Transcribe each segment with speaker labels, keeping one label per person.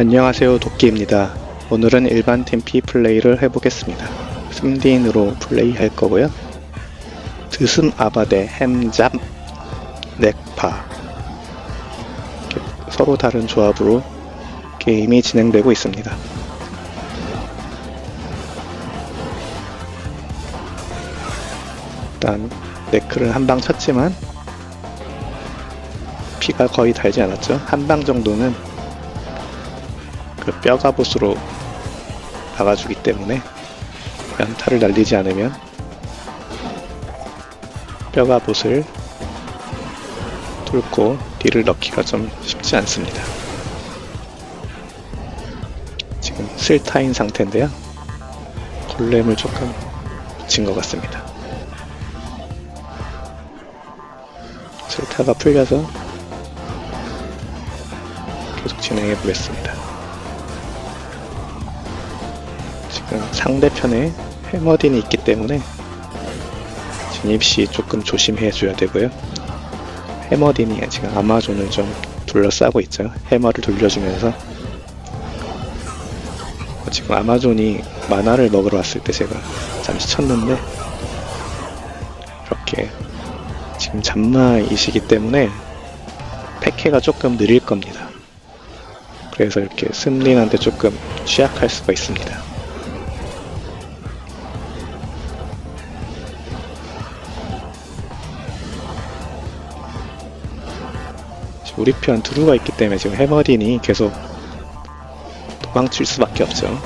Speaker 1: 안녕하세요 도끼입니다. 오늘은 일반 템피 플레이를 해보겠습니다. 스딘으로 플레이 할 거고요. 드슴 아바데 햄잡 넥파 서로 다른 조합으로 게임이 진행되고 있습니다. 일단 네크를 한 방 쳤지만 피가 거의 달지 않았죠. 한 방 정도는 그 뼈가봇으로 박아주기 때문에 연타를 날리지 않으면 뼈가봇을 뚫고 딜을 넣기가 좀 쉽지 않습니다. 지금 슬타인 상태인데요. 골렘을 조금 붙인 것 같습니다. 슬타가 풀려서 계속 진행해 보겠습니다. 상대편에 해머딘이 있기 때문에 진입시 조금 조심해 줘야 되고요. 해머딘이 지금 아마존을 좀 둘러싸고 있죠. 해머를 돌려주면서 어, 지금 아마존이 만화를 먹으러 왔을 때 제가 잠시 쳤는데 이렇게 지금 잠마이시기 때문에 패케가 조금 느릴 겁니다. 그래서 이렇게 스린한테 조금 취약할 수가 있습니다. 우리 편 두루가 있기 때문에 지금 해머딘이 계속 도망칠 수밖에 없죠.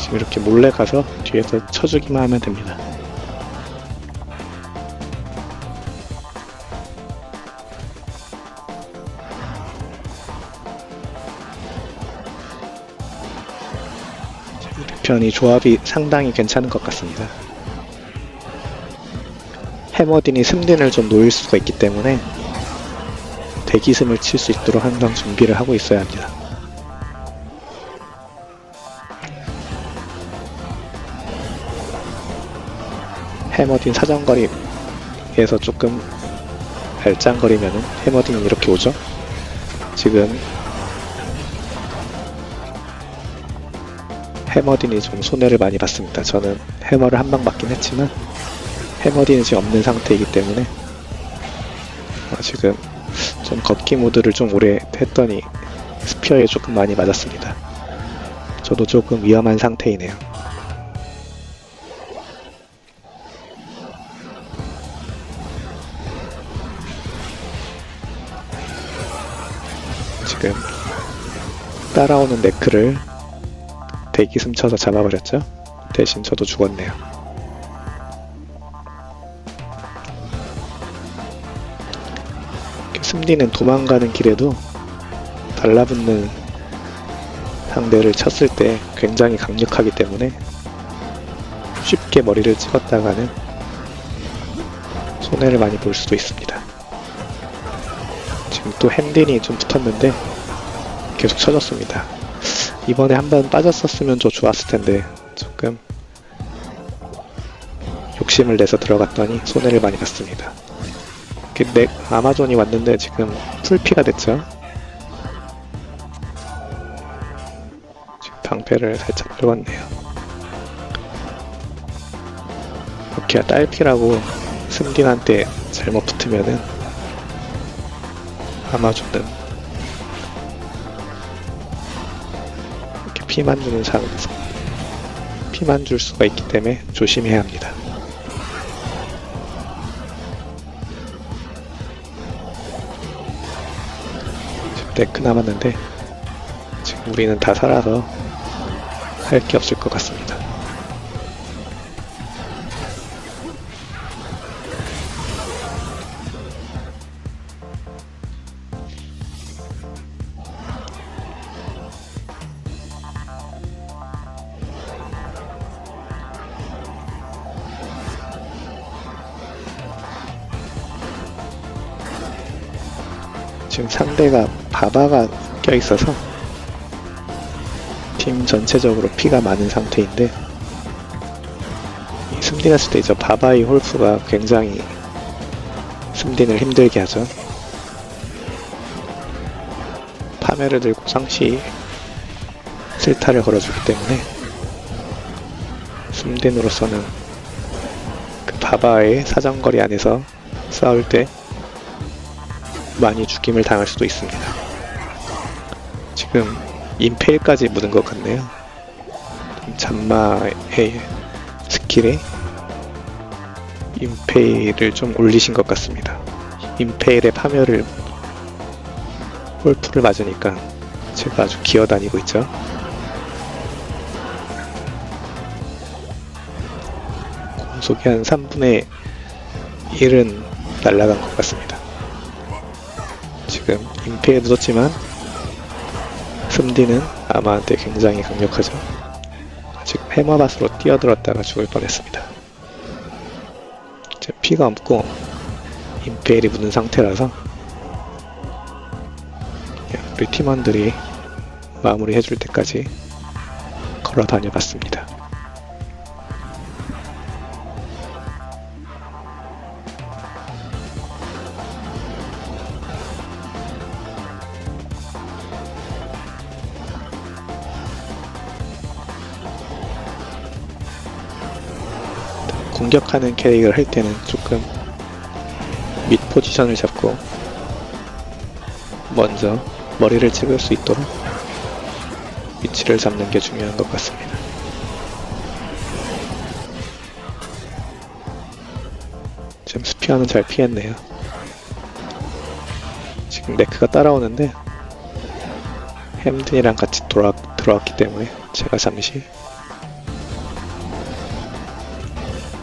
Speaker 1: 지금 이렇게 몰래 가서 뒤에서 쳐주기만 하면 됩니다. 편이 조합이 상당히 괜찮은 것 같습니다. 해머딘이 승딘을 좀 놓일 수가 있기 때문에 대기승을 칠 수 있도록 항상 준비를 하고 있어야 합니다. 해머딘 사정거리에서 조금 발짱거리면은 해머딘이 이렇게 오죠. 지금 해머딘이 좀 손해를 많이 봤습니다. 저는 해머를 한 방 맞긴 했지만 해머딘이 지금 없는 상태이기 때문에 어, 지금 좀 걷기 모드를 좀 오래 했더니 스피어에 조금 많이 맞았습니다. 저도 조금 위험한 상태이네요. 지금 따라오는 네크를 대기 숨 쳐서 잡아버렸죠. 대신 저도 죽었네요. 승리는 도망가는 길에도 달라붙는 상대를 쳤을 때 굉장히 강력하기 때문에 쉽게 머리를 찍었다가는 손해를 많이 볼 수도 있습니다. 지금 또 핸딘이 좀 붙었는데 계속 쳐졌습니다. 이번에 한 번 빠졌었으면 좀 좋았을 텐데 조금 욕심을 내서 들어갔더니 손해를 많이 봤습니다. 이렇게 넥 아마존이 왔는데 지금 풀피가 됐죠. 방패를 살짝 긁었네요. 이렇게 딸피라고 승딘한테 잘못 붙으면은 아마존은 피만 주는 상황에서 피만 줄 수가 있기 때문에 조심해야 합니다. 지금 데크 남았는데 지금 우리는 다 살아서 할 게 없을 것 같습니다. 지금 상대가 바바가 껴있어서 팀 전체적으로 피가 많은 상태인데 이 숨딘했을 때 이제 바바이 홀프가 굉장히 숨딘을 힘들게 하죠. 파멸을 들고 상시 슬타를 걸어주기 때문에 숨딘으로서는 그 바바의 사정거리 안에서 싸울 때 많이 죽임을 당할 수도 있습니다. 지금 임페일까지 묻은 것 같네요. 잠마의 스킬에 임페일을 좀 올리신 것 같습니다. 임페일의 파멸을 홀프를 맞으니까 제가 아주 기어다니고 있죠. 공속이 한 3분의 1은 날아간 것 같습니다. 지금 임페일 묻었지만 숨디는 아마한테 굉장히 강력하죠. 지금 해마밭으로 뛰어들었다가 죽을 뻔했습니다. 제 피가 없고 임페일이 묻은 상태라서 우리 팀원들이 마무리 해줄 때까지 걸어 다녀봤습니다. 공격하는 캐릭을 할 때는 조금 밑 포지션을 잡고 먼저 머리를 찍을 수 있도록 위치를 잡는 게 중요한 것 같습니다. 지금 스피어는 잘 피했네요. 지금 네크가 따라오는데 햄든이랑 같이 돌아, 들어왔기 때문에 제가 잠시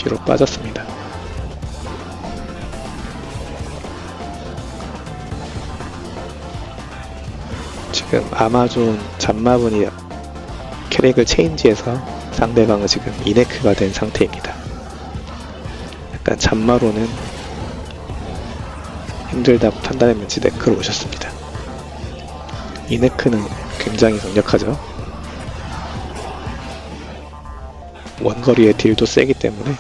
Speaker 1: 뒤로 빠졌습니다. 지금 아마존 잠마분이 캐릭을 체인지해서 상대방은 지금 이네크가 된 상태입니다. 약간 잠마로는 힘들다고 판단했는지 네크로 오셨습니다. 이네크는 굉장히 강력하죠. 원거리의 딜도 세기 때문에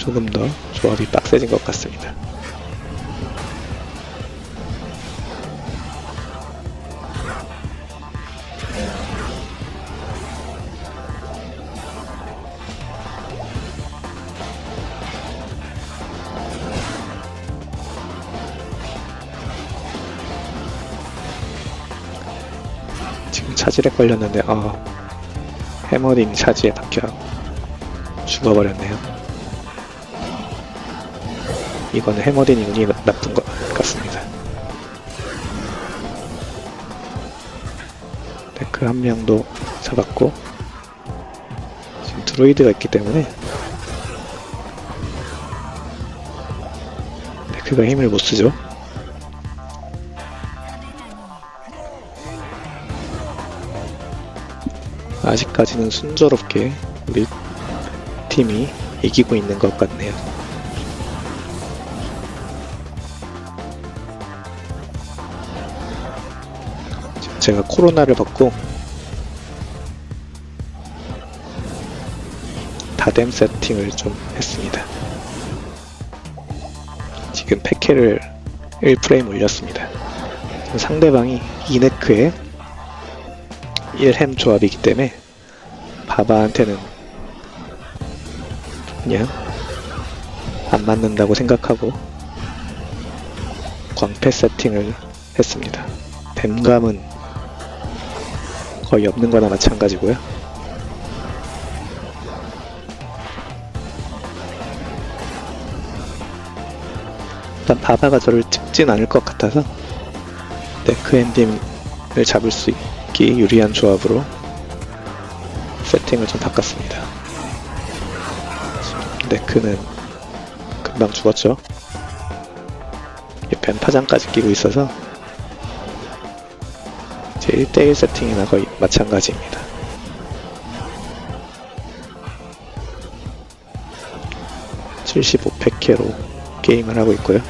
Speaker 1: 조금 더 조합이 빡세진 것 같습니다. 지금 차질에 걸렸는데 아 해머링 차지에 박혀 죽어버렸네요. 이거는 해머링이 운이 나- 나쁜 것 같습니다. 데크 한 명도 잡았고 지금 드로이드가 있기 때문에 데크가 힘을 못 쓰죠. 아직까지는 순조롭게 우리 팀이 이기고 있는 것 같네요. 제가 코로나를 받고 다뎀 세팅을 좀 했습니다. 지금 패케를 1프레임 올렸습니다. 상대방이 이네크에 1햄 조합이기 때문에 바바한테는 그냥 안 맞는다고 생각하고 광패 세팅을 했습니다. 뱀감은 거의 없는 거나 마찬가지고요. 일단 바바가 저를 찍진 않을 것 같아서 네크 엔딩을 잡을 수 있기 유리한 조합으로 세팅을 좀 바꿨습니다. 네크는 금방 죽었죠. 뱀 파장까지 끼고 있어서 제 1대1 세팅이나 거의 마찬가지입니다. (75 팩케로) 게임을 하고 있고요.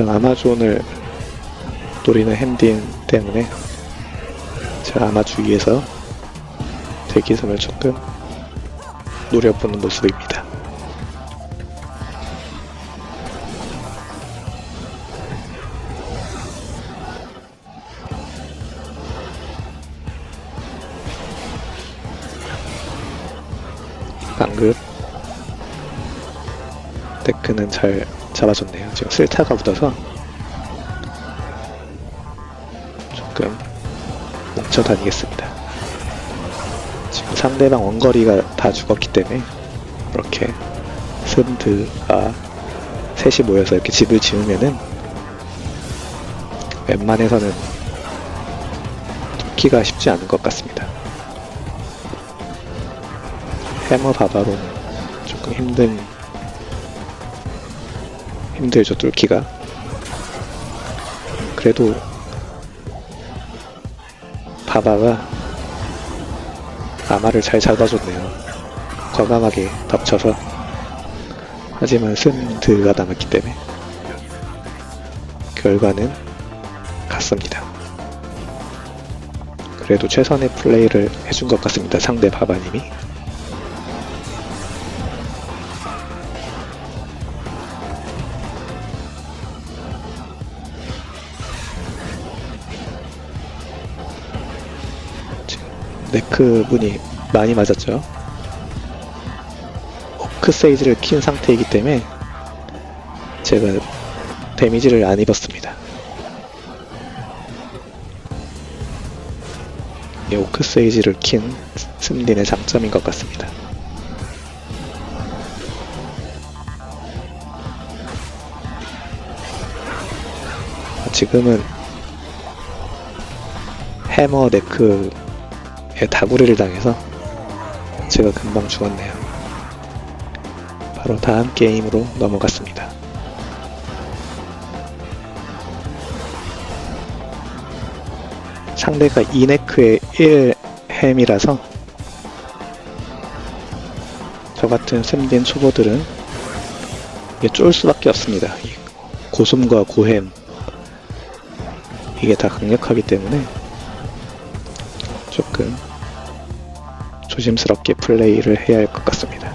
Speaker 1: 일단 아마존을 노리는 핸딘 때문에 제가 아마주 위에서 대기선을 조금 노려보는 모습입니다. 방금 데크는 잘 잡아줬네요. 지금 쓸타가 묻어서 조금 뭉쳐 다니겠습니다. 지금 상대방 원거리가 다 죽었기 때문에 이렇게 스드가 셋이 모여서 이렇게 집을 지으면은 웬만해서는 뚫기가 쉽지 않은 것 같습니다. 해머 바바로는 조금 힘든 힘들죠 뚫기가. 그래도 바바가 아마를 잘 잡아줬네요. 과감하게 덮쳐서. 하지만 쓴드가 남았기 때문에 결과는 같습니다. 그래도 최선의 플레이를 해준 것 같습니다 상대 바바님이 네크 분이 많이 맞았죠. 오크 세이지를 킨 상태이기 때문에 제가 데미지를 안 입었습니다. 이 오크 세이지를 킨 스민의 장점인 것 같습니다. 지금은 해머 네크 의 다구리를 당해서 제가 금방 죽었네요. 바로 다음 게임으로 넘어갔습니다. 상대가 이네크의 1햄이라서 저 같은 샘딘 초보들은 쫄 수밖에 없습니다. 이 고숨과 고햄 이게 다 강력하기 때문에 조금 조심스럽게 플레이를 해야 할 것 같습니다.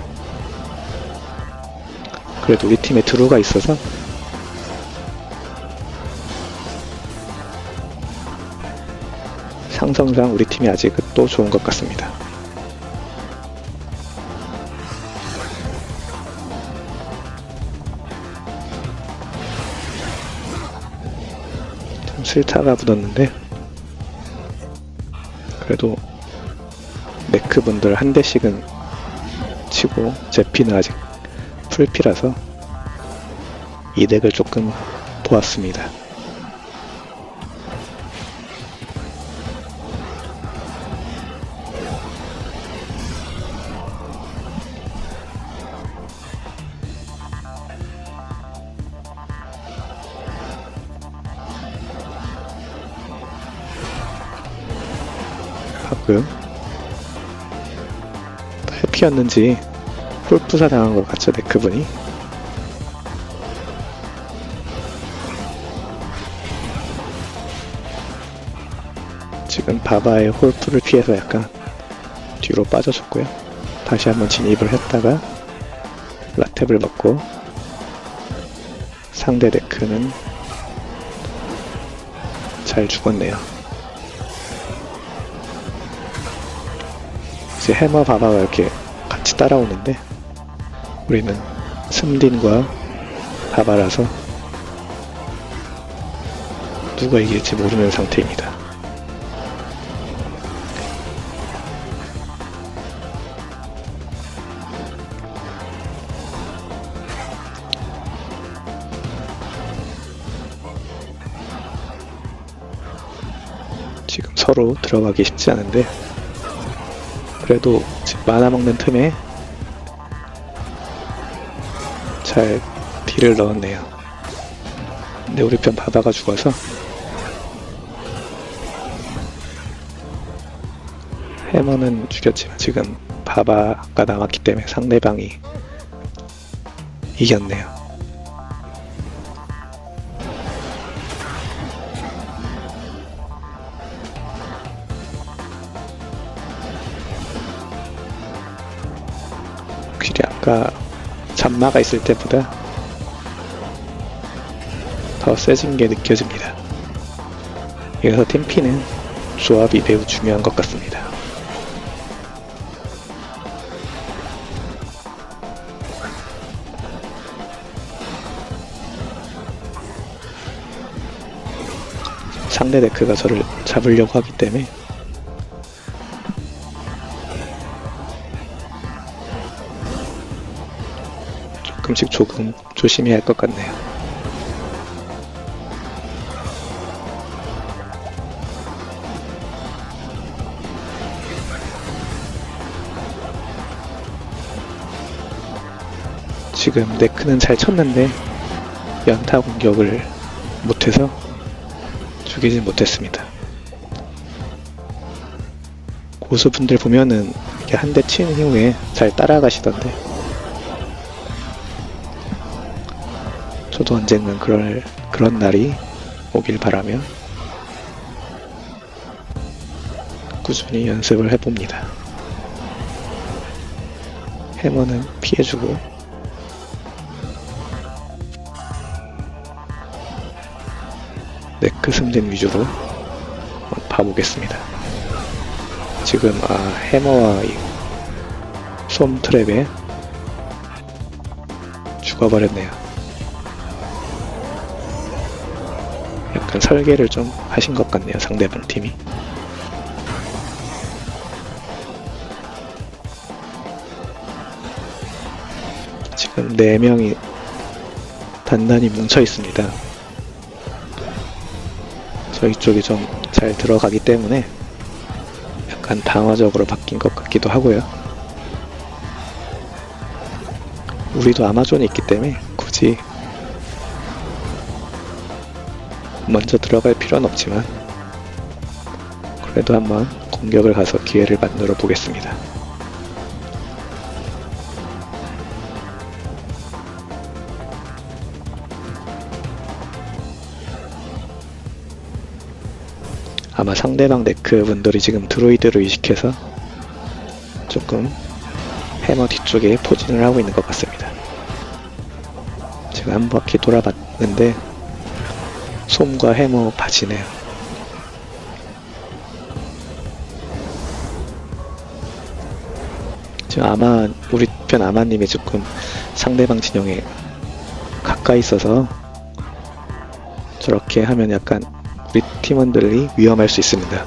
Speaker 1: 그래도 우리 팀에 드루가 있어서 상성상 우리 팀이 아직은 또 좋은 것 같습니다. 좀 슬타가 묻었는데 그래도 네크 분들 한 대씩은 치고 제 피는 아직 풀피라서 이 덱을 조금 보았습니다. 해피였는지 홀프사 당한 것 같죠 네크분이? 지금 바바의 홀프를 피해서 약간 뒤로 빠져줬고요. 다시 한번 진입을 했다가 라탭을 먹고 상대 데크는 잘 죽었네요. 이제 해머 바바가 이렇게 따라오는데 우리는 스딘과 바바라서 누가 이길지 모르는 상태입니다. 지금 서로 들어가기 쉽지 않은데 그래도 만화 먹는 틈에 잘 딜을 넣었네요. 근데 우리 편 바다가 죽어서 해머는 죽였지만 지금 바바가 남았기 때문에 상대방이 이겼네요. 확실히 아까 잔마가 있을 때보다 더 세진 게 느껴집니다. 그래서 템피는 조합이 매우 중요한 것 같습니다. 상대 데크가 저를 잡으려고 하기 때문에 조금씩 조금 조심해야 할 것 같네요. 지금 네크는 잘 쳤는데 연타 공격을 못해서 죽이지 못했습니다. 고수분들 보면은 이렇게 한 대 치는 이후에 잘 따라가시던데 언젠간 그럴 그런 날이 오길 바라며 꾸준히 연습을 해봅니다. 해머는 피해주고 네크 승진 위주로 봐보겠습니다. 지금 아 해머와 이솜 트랩에 죽어버렸네요. 설계를 좀 하신 것 같네요. 상대방 팀이. 지금 4명이 단단히 뭉쳐 있습니다. 저희 쪽이 좀 잘 들어가기 때문에 약간 방어적으로 바뀐 것 같기도 하고요. 우리도 아마존이 있기 때문에 굳이 먼저 들어갈 필요는 없지만 그래도 한번 공격을 가서 기회를 만들어 보겠습니다. 아마 상대방 네크 분들이 지금 드로이드로 의식해서 조금 해머 뒤쪽에 포진을 하고 있는 것 같습니다. 제가 한 바퀴 돌아봤는데 솜과 해머 바지네요. 지금 아마 우리 편 아마님이 조금 상대방 진영에 가까이 있어서 저렇게 하면 약간 우리 팀원들이 위험할 수 있습니다.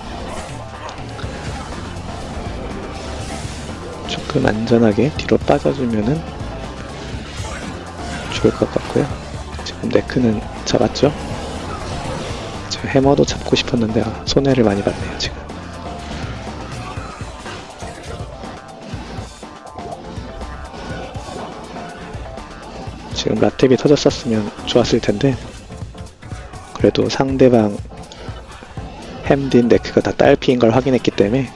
Speaker 1: 조금 안전하게 뒤로 빠져주면은 좋을 것 같고요. 지금 네크는 잡았죠? 해머도 잡고 싶었는데 아, 손해를 많이 봤네요 지금. 지금 라텍이 터졌었으면 좋았을 텐데 그래도 상대방 햄딘 네크가 다 딸피인 걸 확인했기 때문에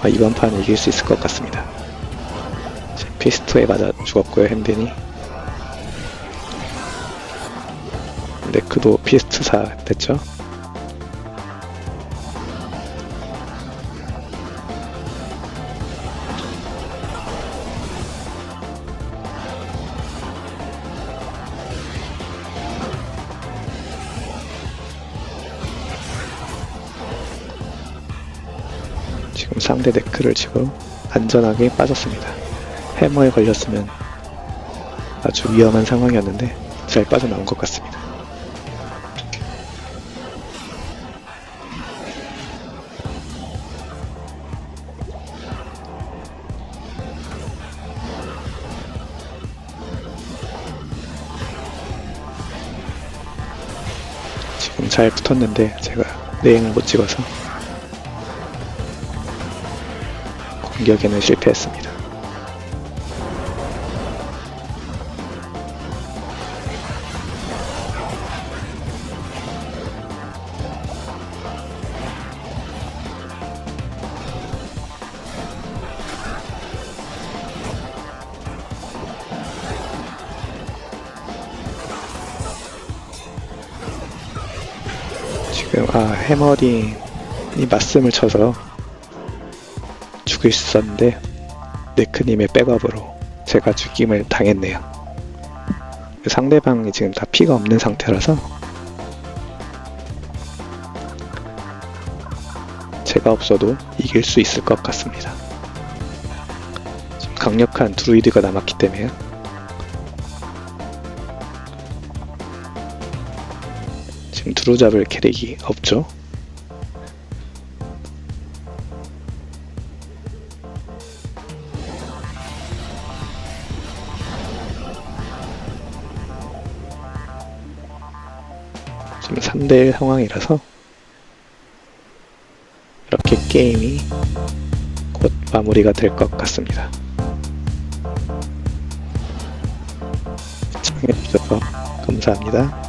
Speaker 1: 아마 이번 판 이길 수 있을 것 같습니다. 피스토에 맞아 죽었고요 햄딘이 네크도 피스트사 됐죠? 지금 상대 네크를 지금 안전하게 빠졌습니다. 해머에 걸렸으면 아주 위험한 상황이었는데 잘 빠져나온 것 같습니다. 잘 붙었는데 제가 내행을 못 찍어서 공격에는 실패했습니다. 아 해머링이 맞음을 쳐서 죽일 수 있었는데 네크님의 백업으로 제가 죽임을 당했네요. 상대방이 지금 다 피가 없는 상태라서 제가 없어도 이길 수 있을 것 같습니다. 강력한 드루이드가 남았기 때문에요. 지금 드루 잡을 캐릭이 없죠. 지금 3대1 상황이라서 이렇게 게임이 곧 마무리가 될 것 같습니다. 시청해주셔서 감사합니다.